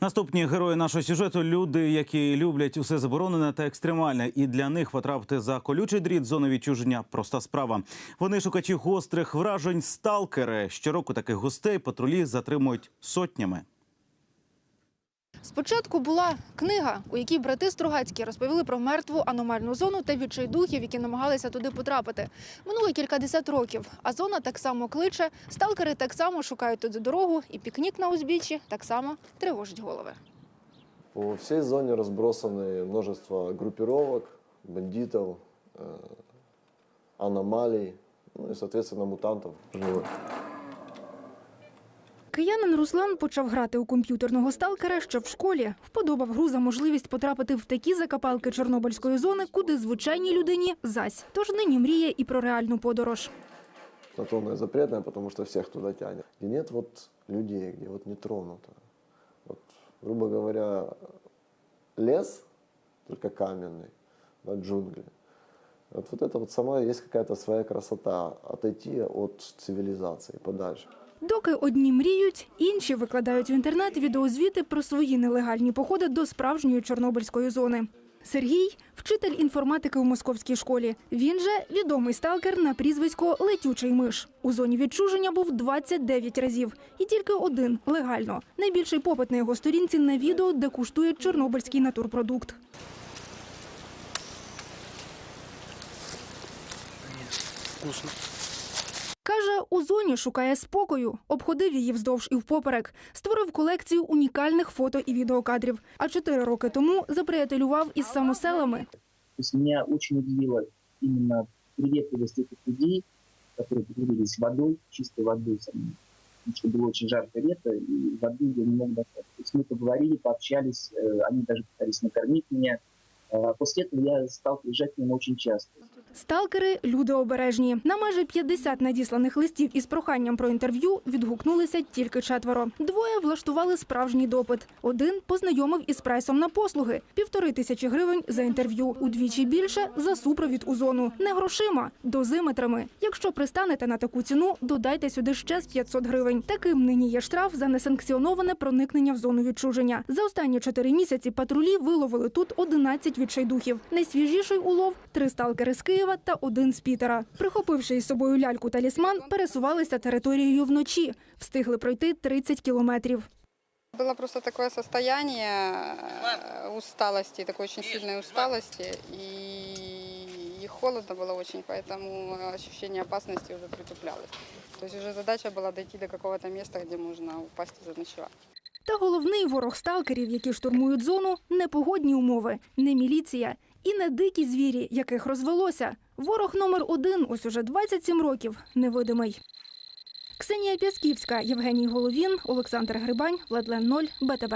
Наступні герої нашого сюжету люди, які люблять усе заборонене та екстремальне, і для них потрапити за колючий дріт зони відчуження проста справа. Вони шукачі гострих вражень, сталкери. Щороку таких гостей патрулі затримують сотнями. Спочатку була книга, у якій брати Стругацькі розповіли про мертву аномальну зону та відчайдухів, які намагалися туди потрапити. Минуло кількадесят років, а зона так само кличе, сталкери так само шукають туди дорогу, і пікнік на узбіччі так само тривожить голови. По всей зоне разбросаны множество группировок, бандитов, э, аномалий, ну и, соответственно, мутантов живых. Киянин Руслан почав грати у комп'ютерного сталкера ще в школі. Вподобав гру за можливість потрапити в такі закапалки Чорнобильської зони, куди звичайній людині зась. Тож нині мріє і про реальну подорож. На то оно и запретное, потому что всех туда тянет. Где нет вот людей, где вот не тронуто. Вот, грубо говоря, лес, только каменный, да, джунгли. Вот, вот это сама есть какая-то своя красота, отойти от цивилизации подальше. Доки одні мріють, інші викладають в інтернет відеозвіти про свої нелегальні походи до справжньої чорнобильської зони. Сергій вчитель інформатики у московській школі. Він же відомий сталкер на прізвисько Летючий миш. У зоні відчуження був 29 разів, і тільки один легально. Найбільший попит на його сторінці на відео, де куштує чорнобильський натурпродукт. Вкусно. Каже, у зоні шукає спокою, обходив її вздовж і впоперек, створив колекцію унікальних фото і відеокадрів. А чотири роки тому заприятелював із самоселами. То есть меня очень удивила именно приветливость этих людей, которые поделились водой, чистой водой со мной. Потому что было очень жарко лето, и воды я не мог достать. То есть мы поговорили, пообщались, э, они даже пытались накормить меня. А После этого я стал приезжать к ним очень часто. Сталкери люди обережні. На майже 50 надісланих листів із проханням про інтерв'ю відгукнулися тільки четверо. Двоє влаштували справжній допит. Один познайомив із прайсом на послуги півтори тисячі гривень за інтерв'ю. Удвічі більше за супровід у зону. Не грошима, дозиметрами. Якщо пристанете на таку ціну, додайте сюди ще з 500 гривень. Таким нині є штраф за несанкціоноване проникнення в зону відчуження. За останні чотири місяці патрулі виловили тут 11 відчайдухів. Найсвіжіший улов три сталкери з Києва та один з Пітера. Прихопивши із собою ляльку талісман, пересувалися територією вночі. Встигли пройти 30 кілометрів. Было просто такое состояние э, усталости, такой очень сильной усталости, и, и холодно было очень, поэтому ощущение опасности уже притуплялось. То есть уже задача была дойти до какого-то места, где можно упасть и заночевать. Та головний ворог сталкерів, які штурмують зону, не погодні умови, не міліція і не дикі звірі, яких розвелося. Ворог номер один ось уже 27 років невидимий. Ксенія Пясківська, Євгеній Головін, Олександр Грибань, Владлен 0, БТБ.